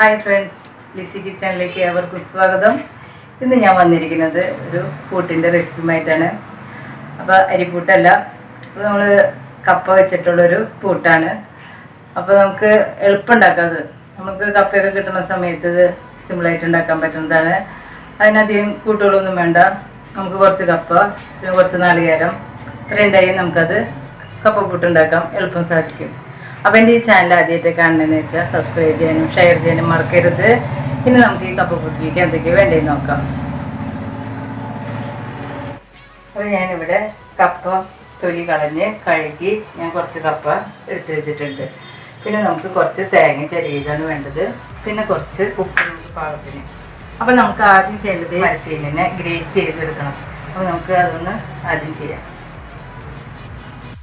Hi friends Lissy കിച്ചണിലേക്ക് ഏവർക്കും സ്വാഗതം. ഇന്ന് ഞാൻ വന്നിരിക്കുന്നത് ഒരു പൂട്ടിന്റെ റെസിപ്പിയുമായിട്ടാണ് അപ്പോൾ അരിപ്പൂട്ടല്ല അപ്പോൾ നമ്മൾ കപ്പ വെച്ചിട്ടുള്ളൊരു പൂട്ടാണ് അപ്പോൾ നമുക്ക് എളുപ്പമുണ്ടാക്കാം അത്. നമുക്ക് കപ്പയൊക്കെ കിട്ടുന്ന സമയത്ത് ഇത് സിമ്പിളായിട്ട് ഉണ്ടാക്കാൻ പറ്റുന്നതാണ്. അതിനധികം കൂട്ടുകളൊന്നും വേണ്ട. നമുക്ക് കുറച്ച് കപ്പ പിന്നെ കുറച്ച് നാളികേരം. ഇത്രയും ഉണ്ടായി നമുക്കത് കപ്പ പൂട്ടുണ്ടാക്കാം എളുപ്പം സാധിക്കും. അപ്പോൾ എന്റെ ഈ ചാനൽ ആദ്യമായിട്ട് കാണണമെന്ന് വെച്ചാൽ സബ്സ്ക്രൈബ് ചെയ്യാനും ഷെയർ ചെയ്യാനും മറക്കരുത്. പിന്നെ നമുക്ക് ഈ കപ്പ പൂട്ടിലേക്ക് എന്തൊക്കെ വേണ്ടതെന്ന് നോക്കാം. അപ്പോൾ ഞാനിവിടെ കപ്പ തൊലി കളഞ്ഞ് കഴുകി ഞാൻ കുറച്ച് കപ്പ എടുത്തു വെച്ചിട്ടുണ്ട്. പിന്നെ നമുക്ക് കുറച്ച് തേങ്ങ ചെറിയതാണ് വേണ്ടത്. പിന്നെ കുറച്ച് ഉപ്പ് പാകത്തിന്. അപ്പോൾ നമുക്ക് ആദ്യം ചെയ്യേണ്ടത് മരച്ചീനിനെ ഗ്രേറ്റ് ചെയ്തെടുക്കണം അപ്പോൾ നമുക്ക് അതൊന്ന് ആദ്യം ചെയ്യാം.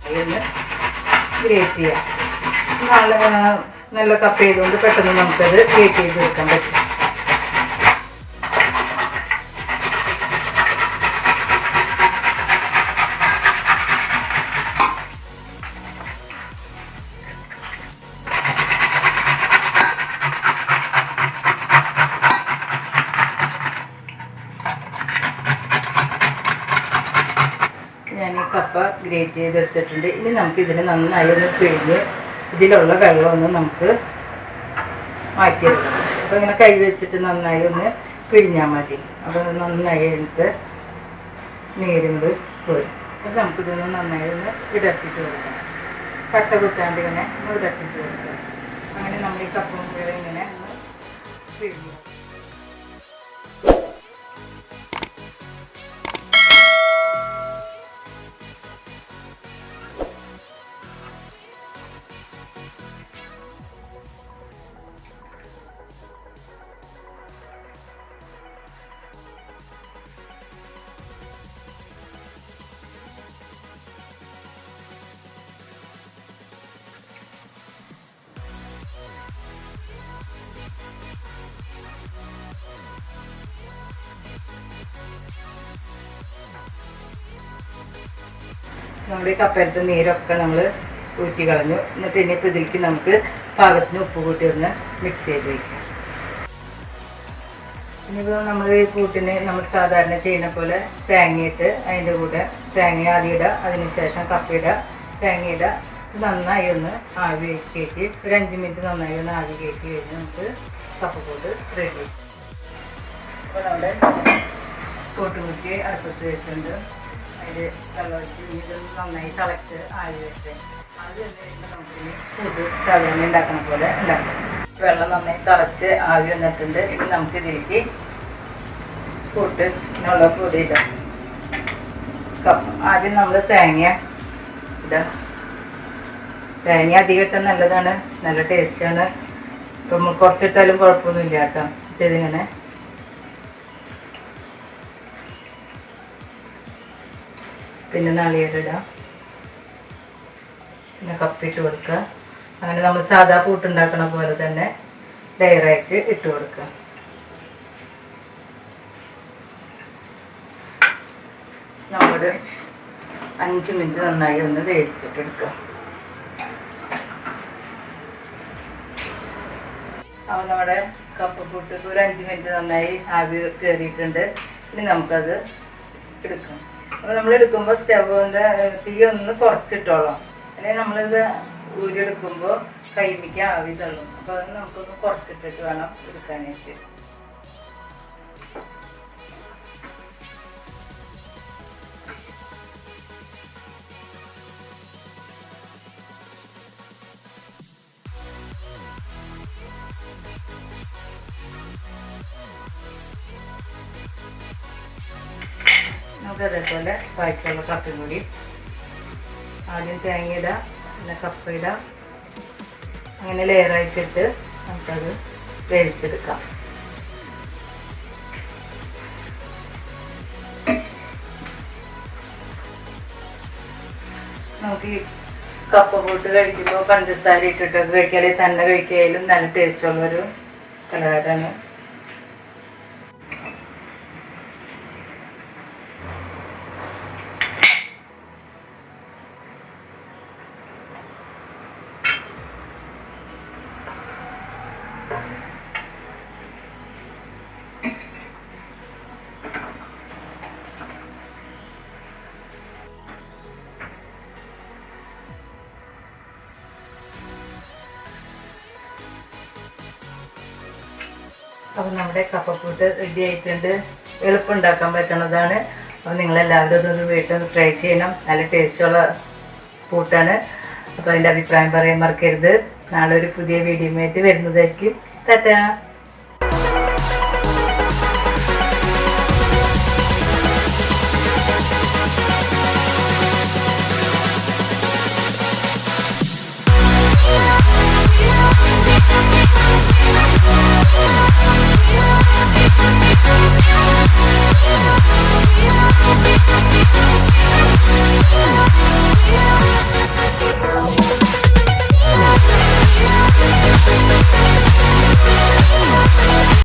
ഇതൊന്ന് ഗ്രേറ്റ് ചെയ്യാം. നല്ല നല്ല കപ്പ് ചെയ്തുകൊണ്ട് പെട്ടെന്ന് നമുക്കത് ഗ്രേറ്റ് ചെയ്ത് വെക്കാൻ പറ്റും. ഞാൻ ഈ കപ്പ ഗ്രേറ്റ് ചെയ്തെടുത്തിട്ടുണ്ട്. ഇനി നമുക്ക് ഇതിനെ നന്നായി ഒന്ന് പിഴിഞ്ഞ് ഇതിലുള്ള വെള്ളമൊന്ന് നമുക്ക് മാറ്റിയെടുക്കണം. അപ്പോൾ ഇങ്ങനെ കൈ വെച്ചിട്ട് നന്നായി ഒന്ന് പിഴിഞ്ഞാൽ മതി. അപ്പോൾ നന്നായി എടുത്ത് നീരുന്നത് പോരും. അപ്പോൾ നമുക്കിതൊന്ന് നന്നായി ഒന്ന് വിടർത്തിട്ട് കൊടുക്കണം. കട്ട കുത്താണ്ട് ഇങ്ങനെ വിടർത്തിട്ട് കൊടുക്കണം. അങ്ങനെ നമ്മൾ ഈ കപ്പും ഇങ്ങനെ ഒന്ന് പിഴിഞ്ഞു. നമ്മുടെ കപ്പലത്തെ നീരൊക്കെ നമ്മൾ ഊറ്റി കളഞ്ഞു. എന്നിട്ട് ഇനിയിപ്പോൾ ഇതിലേക്ക് നമുക്ക് പാകത്തിന് ഉപ്പ് കൂട്ടി ഒന്ന് മിക്സ് ചെയ്ത് വയ്ക്കാം ഇനിയിപ്പോൾ നമ്മൾ ഈ കൂട്ടിന് നമ്മൾ സാധാരണ ചെയ്യുന്ന പോലെ തേങ്ങയിട്ട് അതിന്റെ കൂടെ തേങ്ങ ആദ്യം ഇടുക അതിനുശേഷം കപ്പ ഇടുക തേങ്ങ ഇടുക നന്നായി ഒന്ന് ആവി കയറ്റി ഒരു അഞ്ച് മിനിറ്റ് നന്നായി ഒന്ന് ആവി കയറ്റി കഴിഞ്ഞ് നമുക്ക് കപ്പക്കൂട്ട് റെഡി അപ്പോൾ നമ്മുടെ കൂട്ടുകൂട്ടി അടുപ്പത്ത് വെച്ചിട്ടുണ്ട്. അതിൽ വെള്ളം ഒഴിച്ച് ഇനി ഇത് നന്നായി തിളച്ച് ആവി വെച്ച് അത് കഴിഞ്ഞ് നമുക്ക് കൂട്ട് സാധാരണ ഉണ്ടാക്കുന്ന പോലെ ഉണ്ടാക്കാം. വെള്ളം നന്നായി തിളച്ച് ആവി വന്നിട്ടുണ്ട്. ഇനി നമുക്ക് ഇതിലേക്ക് കൂട്ട് എന്നുള്ള പൊടി ഇടാം. കപ്പ് ആദ്യം നമ്മൾ തേങ്ങ ഇടാം. തേങ്ങ അധികം ഇട്ടാൽ നല്ലതാണ്. നല്ല ടേസ്റ്റാണ് ഇപ്പം കുറച്ചിട്ടാലും കുഴപ്പമൊന്നുമില്ല കേട്ടോ. ഇപ്പം ഇതിങ്ങനെ പിന്നെ നളിയരിടാം പിന്നെ കപ്പിട്ട് കൊടുക്കുക. അങ്ങനെ നമ്മൾ സാധാ പൂട്ടുണ്ടാക്കണ പോലെ തന്നെ ലെയറായിട്ട് ഇട്ട് കൊടുക്കുക. നമ്മുടെ അഞ്ച് മിനിറ്റ് നന്നായി ഒന്ന് വേവിച്ചിട്ട് എടുക്കുക. അപ്പോൾ നമ്മുടെ കപ്പക്കൂട്ട് ഒരു അഞ്ച് മിനിറ്റ് നന്നായി ആവി കയറിയിട്ടുണ്ട് ഇനി നമുക്കത് എടുക്കാം. അപ്പോൾ നമ്മൾ എടുക്കുമ്പോൾ സ്റ്റവിന്റെ തീ ഒന്ന് കുറച്ചിട്ടോളാം. അല്ലെങ്കിൽ നമ്മളിത് ഊരിയെടുക്കുമ്പോൾ കൈമിക്ക് ആവി തള്ളും. അപ്പോൾ അത് നമുക്കൊന്ന് കുറച്ചിട്ടിട്ട് വേണം എടുക്കാനായിട്ട്. നമുക്ക് അതേപോലെ ബാക്കിയുള്ള കപ്പയും കൂടി. ആദ്യം തേങ്ങ ഇടാം പിന്നെ കപ്പ ഇടാം അങ്ങനെ ലെയറായിട്ടിട്ട് നമുക്കത് വേവിച്ചെടുക്കാം. നമുക്ക് ഈ കപ്പ കൂട്ട് കഴിക്കുമ്പോൾ പഞ്ചസാര ഇട്ടിട്ടൊക്കെ കഴിക്കാതെ തന്നെ കഴിക്കായാലും നല്ല ടേസ്റ്റുള്ളൊരു പലഹാരമാണ് അപ്പം നമ്മുടെ കപ്പപ്പൂട്ട് റെഡി ആയിട്ടുണ്ട്. എളുപ്പമുണ്ടാക്കാൻ പറ്റുന്നതാണ്. അപ്പോൾ നിങ്ങളെല്ലാവരും അതൊന്ന് വീട്ടിൽ ഒന്ന് ട്രൈ ചെയ്യണം. നല്ല ടേസ്റ്റുള്ള പൂട്ടാണ് അപ്പോൾ അതിന്റെ അഭിപ്രായം പറയാൻ മറക്കരുത്. നാളെ ഒരു പുതിയ വീഡിയോ ആയിട്ട് വരുന്നതായിരിക്കും. ടാറ്റാ.